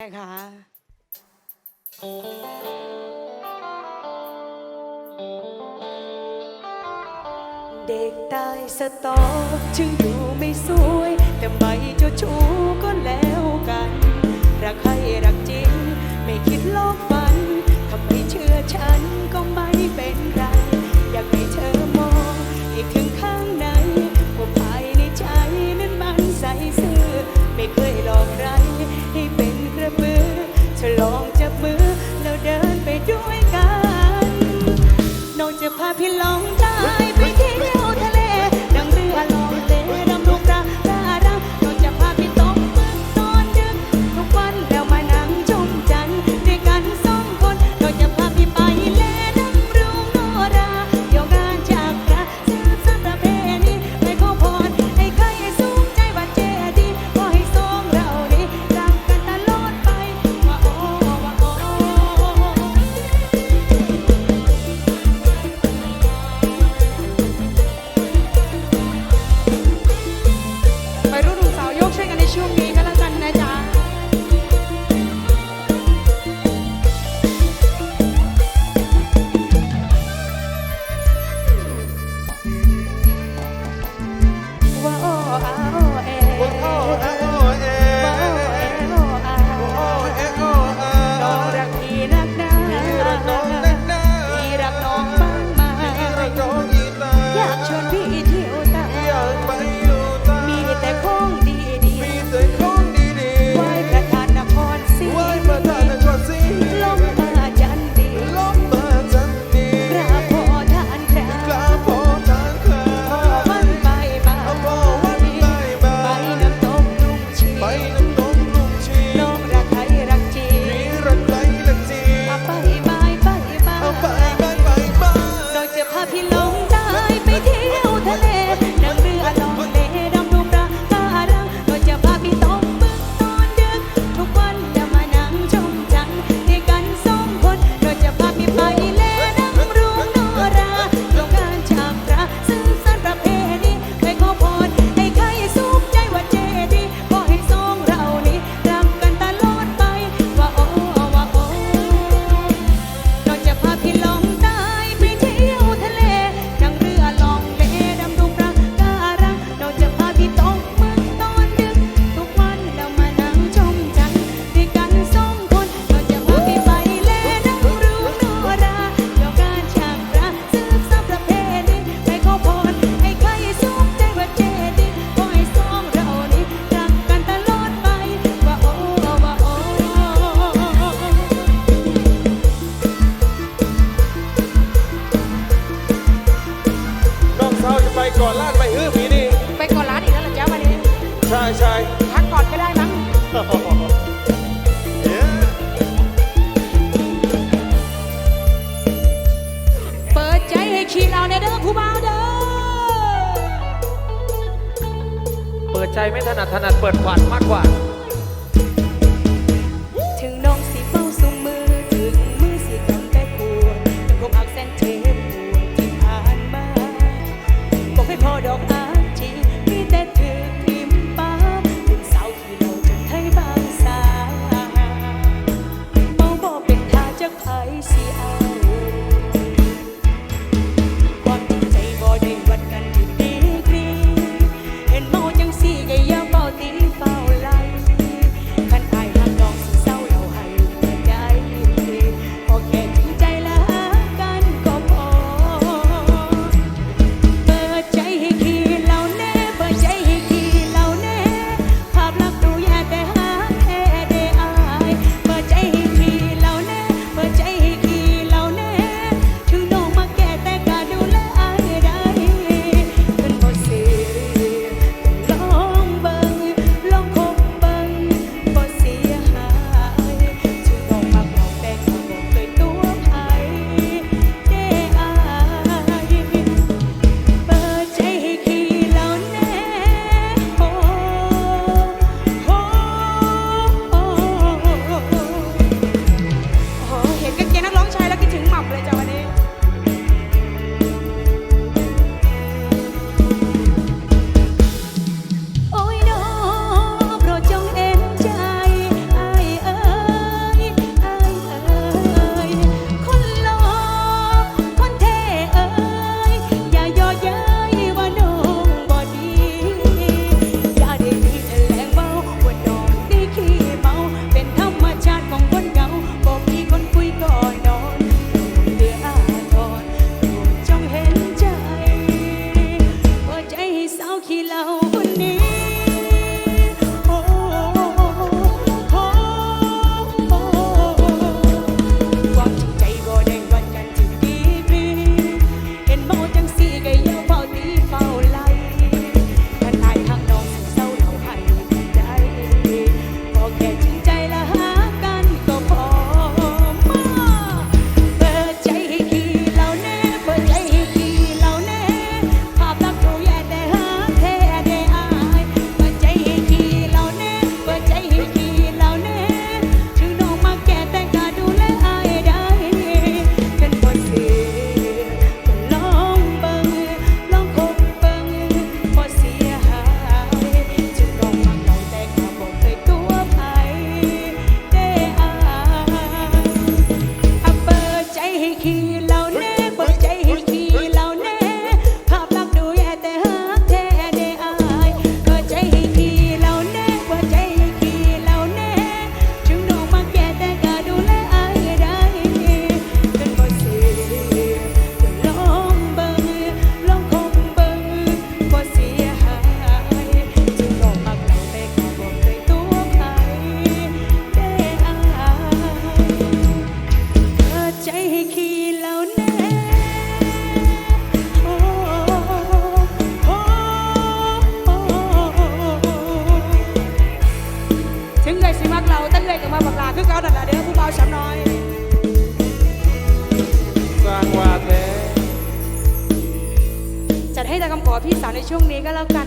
แนะคะเด็กตายสตอกถึงดูไม่สวย แต่ไม่เจ้าชู้ก็แล้วกัน รักใครรักจริง ไม่คิดโลกฝันทำไมเชื่อฉันก็ไม่เป็นไร อยากให้เธอมองอีกถึงข้างในว่าภายในใจนั้นมันใสซื่อไม่เคยหลอก จะพาพี่ลองได้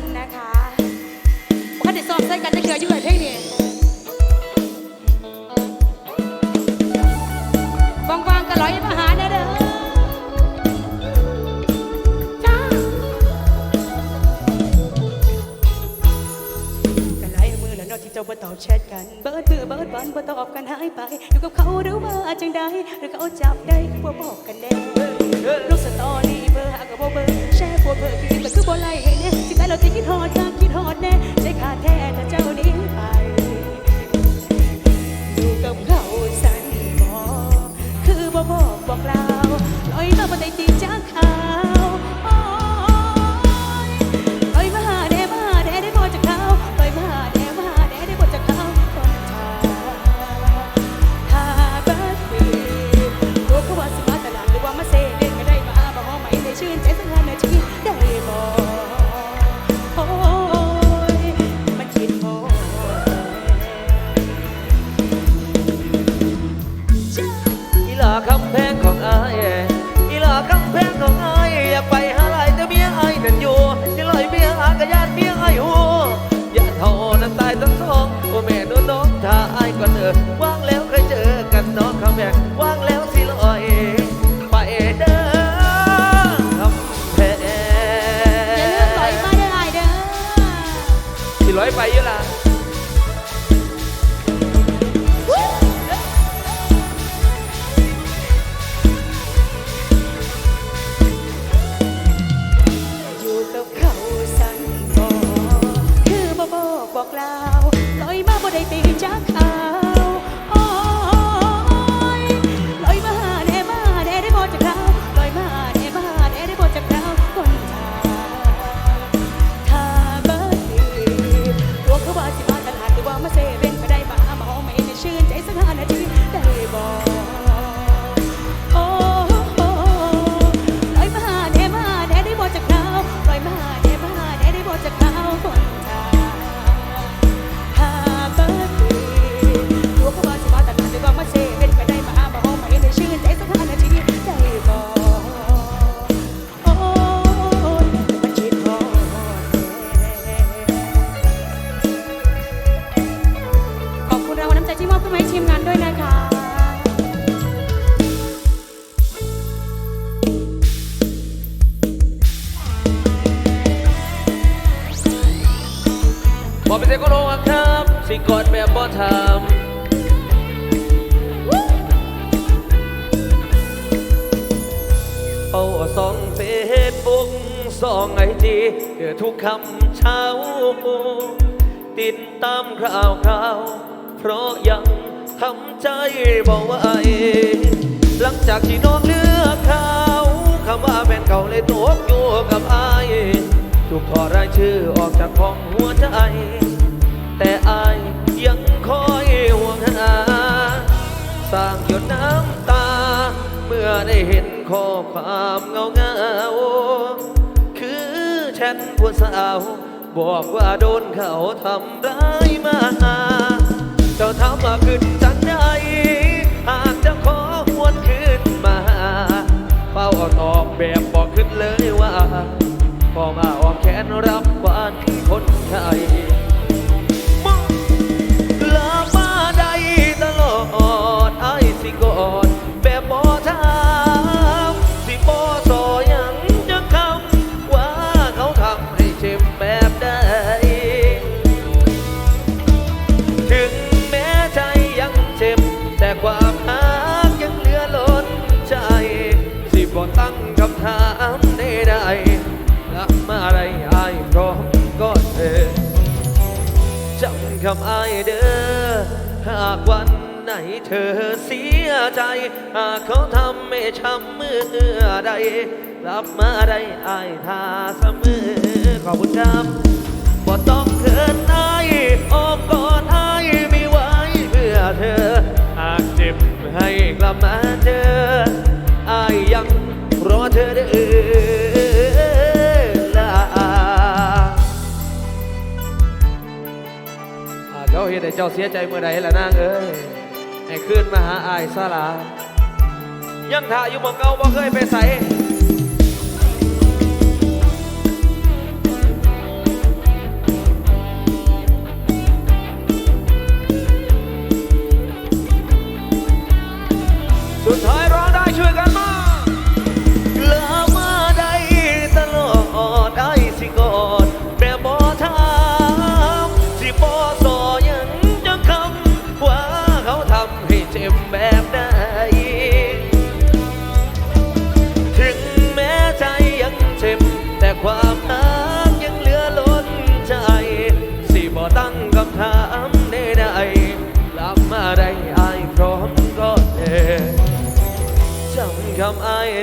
นนะคะว่าเด็ดซ้อมใส่กันจะเกืออยู่ไอ้เพลงนี้ว่างๆก็ร้อยมาหาแน่เด้อจ้าก็หลามือแล้วเนาะที่เจ้าบ่ตอบแชทกัน เบิดมือเบิดวันบ่ตอบกันหายไปอยู่กับเขาหรือว่าจังใดหรือเขาจับได้คือบอกกันแน่ลูกสตอรี่เบอร์หากกับเบอร์ แชร์โพสต์เบอร์คือแต่คือบ่ไล่ให้เนี่ยสิแต่เราจะคิดหอดจากคิดหอดแน่ใจขาดแท้ถ้าเจ้านี้ไปาวลอยมาบ่ได้ตีจากข่าว ทุกคำเช้า ติดตามคราวคราว เพราะยังทำใจบอกว่าไอหลังจากที่น้องเลือกเขาคำว่าแฟนเก่าเลยตกอยู่กับไอายถูกถอดรายชื่อออกจากห้องหัวใจ แต่อายยังคอยห่วงหา สร้างหยดน้ำตา เมื่อได้เห็นข้อความเงาเงา ชทผู้สาว บอกว่าโดนเขาทำร้ายมาเจ้าทำมาขึ้นจังใดหากจะขอหวนคืนมาเฝ้าเอตอบแบบบอกขึ้นเลยว่าพอมาออกแขนรับหวานคนไทย คำถามใดๆละมาอะไรไอ้ายพร้อมก็เธอจำคำอายเด้อหากวันไหนเธอเสียใจ หากเขาทำไม่ช้ำเมื่อใดรับมาได้อายท่าเสมอขอบคุณครับบ่ต้องเขินอายอ้อมกอดอายไม่ไหวเพื่อเธอ หากเจ็บให้กลับมาเจออายยัง เขาเห็นแต่เจ้าเสียใจเมื่อใดละนางเอ้ยให้ขึ้นมาหาอายซาลา ยังถ่าอยู่เมืองเก่าบ่เคยไปใส่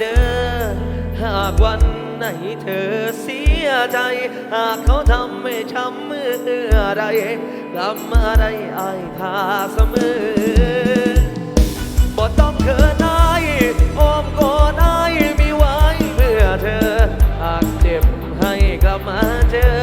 เด้อหากวันไหนเธอเสียใจ หากเขาทำไม่ช้ำเมื่อไรกลับมาได้อายทาเสมอบ่ต้องเขินอายออมกอดอายมีไว้เมื่อเธอ หากเจ็บให้กลับมาเจอ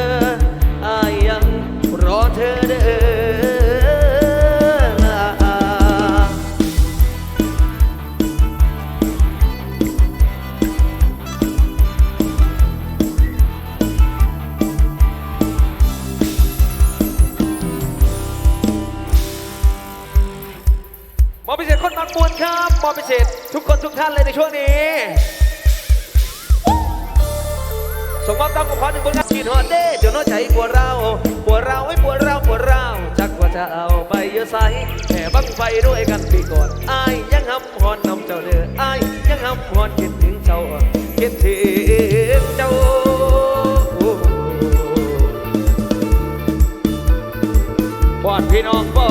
ปวดเราปวดเราให้ปวดเราปวดเราจักว่าจะเอาไปเยอะใสแห่บังไฟด้วยกันปีก่อนอายยังห้ำหอนน้อเจ้าเด้ออายยังห้ำหอนคิดถึงเจ้าคิดถึงเจ้าพอดพี่น้องบ่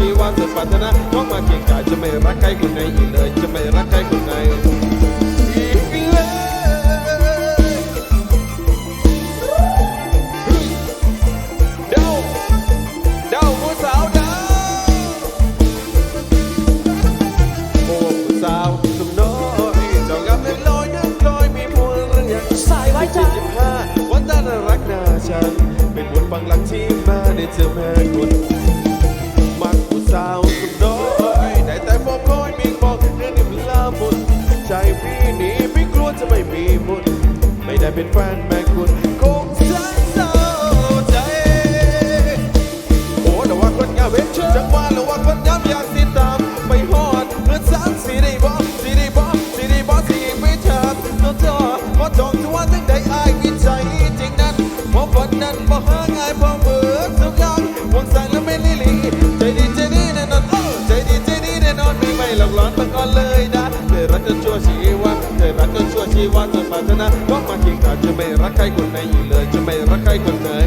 she was a partner. Come on, Jamaica, Jamaica, Jamaica, Jamaica, Jamaica, Jamaica, Jamaica, นั้นบ่หาง่ายพอเบิดทุกอย่างวงสายแล้วไม่ลีลีใจดีใจดีแน่นอนโอ้ใจดีใจดีแน่นอนไม่ไม่หลอกหลอนมาก่อนเลยนะเธอรักจนชั่วชีวะเธอรักจนชั่วชีวะจนมาชนะว่ามาทิ้งฉันจะไม่รักใครคนไหนอีกเลยจะไม่รักใครคนเธอ